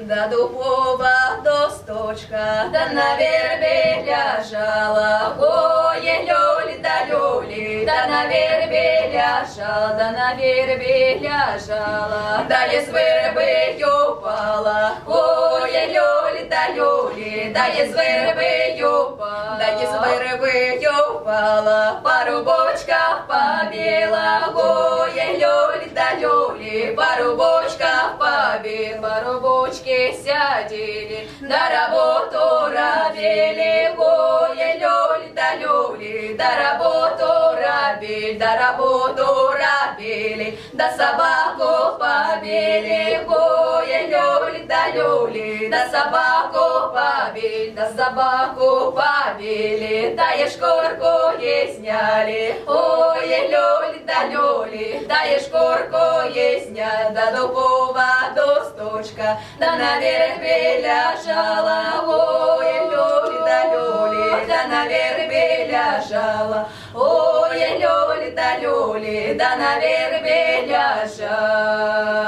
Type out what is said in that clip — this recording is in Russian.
да дубова досточка, да на вербе ляжала, ой, люли да люли, да на вербе ляжала, да на вербе ляжала, да із верби упала, ой, люли да люли, да із верби упала, да із верби упала, парубочка побіла, парубочки сядели, на работу рабели, ой, люли да люли, да работу рабели, да работу рабели, да собаку побили, ой, люли да люли, да собаку побили, да собаку побили, да и шкурку ей сняли, ой, люли да люли, да и шкурку ей сняли, да дубова досточка, да на вербе ляжала, ой, люли да люли, да на вербе ляжала, ой, люли да люли, да на вербе ляжала.